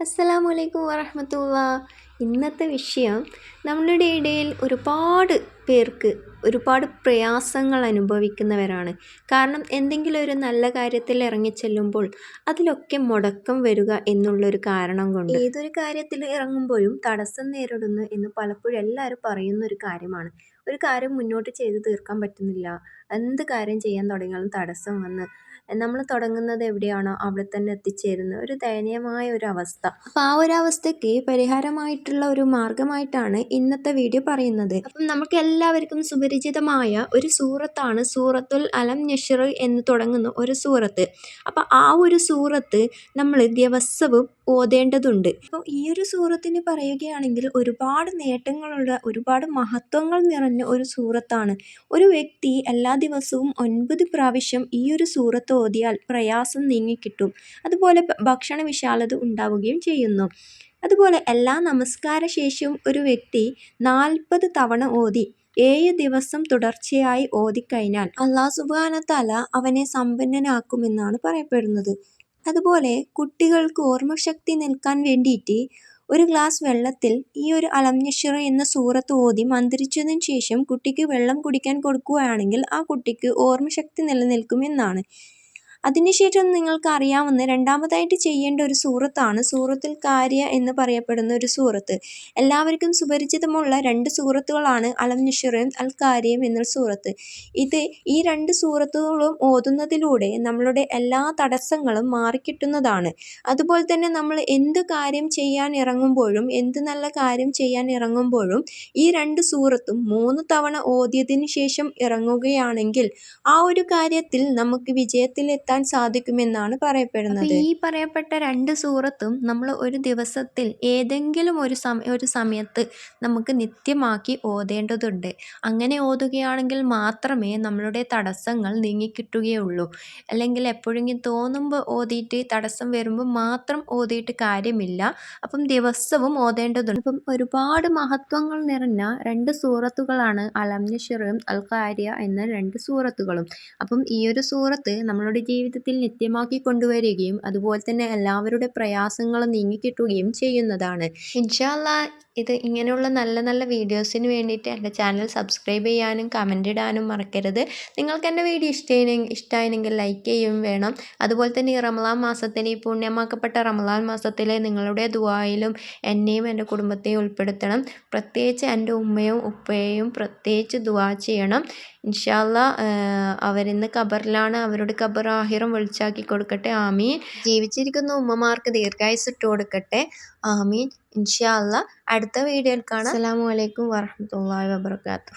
Assalamualaikum warahmatullahi ഇന്നത്തെ വിഷയം നമ്മളുടെ ഇടയിൽ ഒരുപാട് പേർക്ക് ഒരുപാട് പ്രയാസങ്ങൾ അനുഭവിക്കുന്നവരാണ്. കാരണം എന്തെങ്കിലും ഒരു നല്ല കാര്യത്തിൽ ഇറങ്ങിച്ചെല്ലുമ്പോൾ അതിലൊക്കെ മുടക്കം വരിക എന്നുള്ളൊരു കാരണം കൊണ്ട്. ഏതൊരു കാര്യത്തിൽ ഇറങ്ങുമ്പോഴും തടസ്സം നേരിടുന്നു എന്ന് പലപ്പോഴും എല്ലാവരും പറയുന്ന ഒരു കാര്യമാണ്. ഒരു കാര്യം മുന്നോട്ട് ചെയ്ത് തീർക്കാൻ പറ്റുന്നില്ല. എന്ത് കാര്യം ചെയ്യാൻ തുടങ്ങിയാലും തടസ്സം വന്ന് നമ്മൾ തുടങ്ങുന്നത് എവിടെയാണോ അവിടെ തന്നെ എത്തിച്ചേരുന്ന ഒരു ദയനീയമായ ഒരു അവസ്ഥ. അപ്പോൾ ആ ഒരു അവസ്ഥയ്ക്ക് പരിഹാരമായിട്ടുള്ള ഒരു മാർഗമായിട്ടാണ് ഇന്നത്തെ വീഡിയോ പറയുന്നത്. അപ്പം നമുക്ക് എല്ലാവർക്കും സുപരിചിതമായ ഒരു സൂറത്താണ് സൂറത്തുൽ അലം നഷർ എന്ന് തുടങ്ങുന്ന ഒരു സൂറത്ത്. അപ്പോൾ ആ ഒരു സൂറത്ത് നമ്മൾ ദിവസവും ഓതേണ്ടതുണ്ട്. അപ്പോൾ ഈ ഒരു സൂറത്തിന് പറയുകയാണെങ്കിൽ ഒരുപാട് നേട്ടങ്ങളുള്ള ഒരുപാട് മഹത്വങ്ങൾ നിറഞ്ഞ ഒരു സൂറത്താണ്. ഒരു വ്യക്തി എല്ലാ ദിവസവും ഒൻപത് പ്രാവശ്യം ഈ ഒരു സൂറത്ത് ഓതിയാൽ പ്രയാസം നീങ്ങിക്കിട്ടും അതുപോലെ ഭക്ഷണ വിശാലത ഉണ്ടാവുകയും ചെയ്യുന്നു. അതുപോലെ എല്ലാ നമസ്കാര ശേഷവും ഒരു വ്യക്തി നാൽപ്പത് തവണ ഓതി ഏഴ് ദിവസം തുടർച്ചയായി ഓതിക്കഴിഞ്ഞാൽ അള്ളാഹു സുബാനത്തല അവനെ സമ്പന്നനാക്കുമെന്നാണ് പറയപ്പെടുന്നത്. അതുപോലെ കുട്ടികൾക്ക് ഓർമ്മശക്തി നിൽക്കാൻ വേണ്ടിയിട്ട് ഒരു ഗ്ലാസ് വെള്ളത്തിൽ ഈ ഒരു അലം എന്ന സൂറത്ത് ഓതി മന്ത്രിച്ചതിന് ശേഷം കുട്ടിക്ക് വെള്ളം കുടിക്കാൻ കൊടുക്കുകയാണെങ്കിൽ ആ കുട്ടിക്ക് ഓർമ്മശക്തി നിലനിൽക്കുമെന്നാണ്. അതിനുശേഷം നിങ്ങൾക്ക് അറിയാവുന്ന രണ്ടാമതായിട്ട് ചെയ്യേണ്ട ഒരു സൂറത്താണ് സൂറത്തുൽ കാര്യ എന്ന് പറയപ്പെടുന്ന ഒരു സൂറത്ത്. എല്ലാവർക്കും സുപരിചിതമുള്ള രണ്ട് സൂറത്തുകളാണ് അലം നിഷറയും അൽ കാര്യം എന്ന സൂറത്ത്. ഇത് ഈ രണ്ട് സൂറത്തുകളും ഓതുന്നതിലൂടെ നമ്മളുടെ എല്ലാ തടസ്സങ്ങളും മാറിക്കിട്ടുന്നതാണ്. അതുപോലെ തന്നെ നമ്മൾ എന്ത് കാര്യം ചെയ്യാൻ ഇറങ്ങുമ്പോഴും എന്ത് നല്ല കാര്യം ചെയ്യാൻ ഇറങ്ങുമ്പോഴും ഈ രണ്ട് സൂറത്തും മൂന്ന് തവണ ഓതിയതിനു ശേഷം ഇറങ്ങുകയാണെങ്കിൽ ആ ഒരു കാര്യത്തിൽ നമുക്ക് വിജയത്തിലെത്താൻ എത്താൻ സാധിക്കുമെന്നാണ് പറയപ്പെടുന്നത്. ഈ പറയപ്പെട്ട രണ്ട് സൂറത്തും നമ്മൾ ഒരു ദിവസത്തിൽ ഏതെങ്കിലും ഒരു സമയ ഒരു സമയത്ത് നമുക്ക് നിത്യമാക്കി ഓതേണ്ടതുണ്ട്. അങ്ങനെ ഓതുകയാണെങ്കിൽ മാത്രമേ നമ്മളുടെ തടസ്സങ്ങൾ നീങ്ങിക്കിട്ടുകയുള്ളൂ. അല്ലെങ്കിൽ എപ്പോഴെങ്കിലും തോന്നുമ്പോൾ ഓതിയിട്ട് തടസ്സം വരുമ്പോൾ മാത്രം ഓതിയിട്ട് കാര്യമില്ല. അപ്പം ദിവസവും ഓതേണ്ടതുണ്ട്. അപ്പം ഒരുപാട് മഹത്വങ്ങൾ നിറഞ്ഞ രണ്ട് സൂറത്തുകളാണ് അലം നഷിറും അൽ കാര്യ എന്ന രണ്ട് സൂറത്തുകളും. അപ്പം ഈ ഒരു സൂറത്ത് നമ്മളുടെ ജീവിതത്തിൽ നിത്യമാക്കി കൊണ്ടുവരികയും അതുപോലെ തന്നെ എല്ലാവരുടെ പ്രയാസങ്ങളും നീങ്ങിക്കിട്ടുകയും ചെയ്യുന്നതാണ്. ഇൻഷാല്ല ഇത് ഇങ്ങനെയുള്ള നല്ല നല്ല വീഡിയോസിന് വേണ്ടിയിട്ട് എന്റെ ചാനൽ സബ്സ്ക്രൈബ് ചെയ്യാനും കമന്റ് ഇടാനും മറക്കരുത്. നിങ്ങൾക്ക് എന്റെ വീഡിയോ ഇഷ്ടമായി ഇഷ്ടമായിരുന്നെങ്കിൽ ലൈക്ക് ചെയ്യും വേണം. അതുപോലെ തന്നെ ഈ റമലാൻ മാസത്തിൽ ഈ പുണ്യമാക്കപ്പെട്ട റമലാൻ മാസത്തിലെ നിങ്ങളുടെ ദുവായിലും എന്നെയും എന്റെ കുടുംബത്തെയും ഉൾപ്പെടുത്തണം. പ്രത്യേകിച്ച് എന്റെ ഉമ്മയും ഉപ്പയെയും പ്രത്യേകിച്ച് ദുവാ ചെയ്യണം. ഇൻഷാല്ല അവരിന്ന് ഖബറിലാണ്. അവരുടെ ഖബർ ആഹിറം വിളിച്ചാക്കി കൊടുക്കട്ടെ. ആമീൻ. ജീവിച്ചിരിക്കുന്ന ഉമ്മമാർക്ക് ദീർഘായുസ് ഇട്ട് കൊടുക്കട്ടെ. ആമീൻ. ഇൻഷാ അടുത്ത വീഡിയോയിൽ കാണാം. അസ്സലാമു അലൈക്കും വാഹമത്തല്ലാ വബർക്കാത്തു